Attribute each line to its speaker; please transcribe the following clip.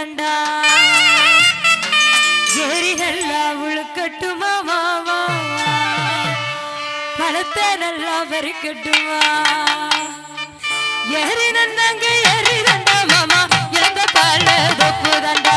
Speaker 1: கண்டா ஏரிகள்லா உழுக்கட்டுமா மாவா பழத்தை நல்லா பெருக்கட்டுமா ஏறி நந்தாங்க ஏறி நந்தா மாமா எந்த பால தொப்புதண்டா.